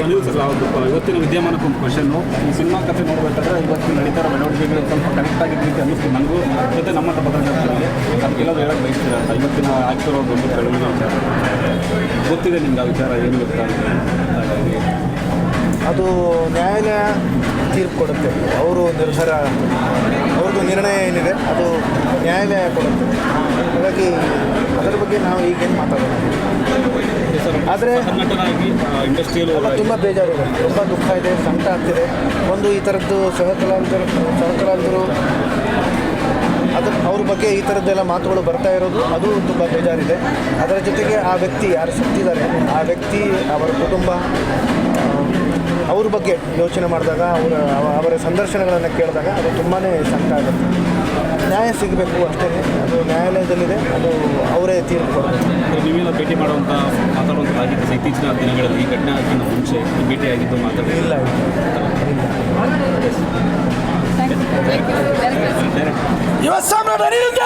ನೀವು ಸರ್ ಇವತ್ತಿನ ವಿದ್ಯಮಾನಕ್ಕೆ ಒಂದು ಕ್ವಶನ್ನು ಈ ಸಿನಿಮಾ ಕಥೆ ನೋಡಬೇಕಾದ್ರೆ ಇವತ್ತು ನಡೀತಾ ಇರೋ ಬೆಳವಣಿಗೆಗಳು ಸ್ವಲ್ಪ ಕನೆಕ್ಟ್ ಆಗಿದ್ದ ರೀತಿ ಅನ್ನಿಸ್ತು ನನಗೂ ಜೊತೆ ನಮ್ಮ ಪತ್ರಕರ್ತರಿಗೆ ಅದಕ್ಕೆಲ್ಲರೂ ಹೇಳೋದು ಬಯಸ್ತೀರ ಅಂತ. ಇವತ್ತಿನ ಆಗ್ತಿರೋ ಒಂದು ಬೆಳವಣಿಗೆ ವಿಚಾರ ಗೊತ್ತಿದೆ ನಿಮ್ಗೆ ಆ ವಿಚಾರ ಏನು ಗೊತ್ತಾ ಅದು ನ್ಯಾಯಾಲಯ ತೀರ್ಪು ಕೊಡುತ್ತೆ. ಅವರು ನಿರ್ಧಾರ ಅವ್ರದ್ದು ನಿರ್ಣಯ ಏನಿದೆ, ಅದು ನ್ಯಾಯಾಲಯ ಕೊಡುತ್ತೆ. ಹಾಗಾಗಿ ಅದರ ಬಗ್ಗೆ ನಾವು ಈಗೇನು ಮಾತಾಡೋಣ ಆದ್ರೆ- ಇಂಡಸ್ಟ್ರಿಯಲ್ ತುಂಬ ಬೇಜಾರಿದೆ. ತುಂಬ ದುಃಖ ಇದೆ ಸಂಕಟ ಆಗ್ತಿದೆ. ಒಂದು ಈ ಥರದ್ದು ಸಹಕಲಾಂತರು ಸಹಕಲಾಂತರು ಅದ್ರ ಅವ್ರ ಬಗ್ಗೆ ಈ ಥರದ್ದೆಲ್ಲ ಮಾತುಗಳು ಬರ್ತಾ ಇರೋದು ಅದು ತುಂಬ ಬೇಜಾರಿದೆ. ಅದರ ಜೊತೆಗೆ ಆ ವ್ಯಕ್ತಿ ಯಾರು ಸತ್ತಿದ್ದಾರೆ ಆ ವ್ಯಕ್ತಿ ಅವರ ಕುಟುಂಬ ಅವ್ರ ಬಗ್ಗೆ ಯೋಚನೆ ಮಾಡಿದಾಗ ಅವರ ಅವ- ಅವರ ಸಂದರ್ಶನಗಳನ್ನು ಕೇಳಿದಾಗ ಅದು ತುಂಬಾ ಸಂಕಟ ಆಗುತ್ತೆ. ನ್ಯಾಯ ಸಿಗಬೇಕು ಅಷ್ಟೇ ಅದು ನ್ಯಾಯಾಲಯದಲ್ಲಿದೆ ಅದು ಅವರೇ ತೀರ್ಪು ನೀವೆಲ್ಲ ಭೇಟಿ ಮಾಡುವಂಥ ಸರ್ ಇತ್ತೀಚಿನ ದಿನಗಳಲ್ಲಿ ಈ ಘಟನೆ ಆಗಿನ ಮುಂಚೆ ಭೇಟಿಯಾಗಿದ್ದು ಮಾತಾಡಿಲ್ಲ ಇಲ್ಲ ಯುವ ಸಾಮ್ರಾಟ್ ಅನಿರುದ್ಧ!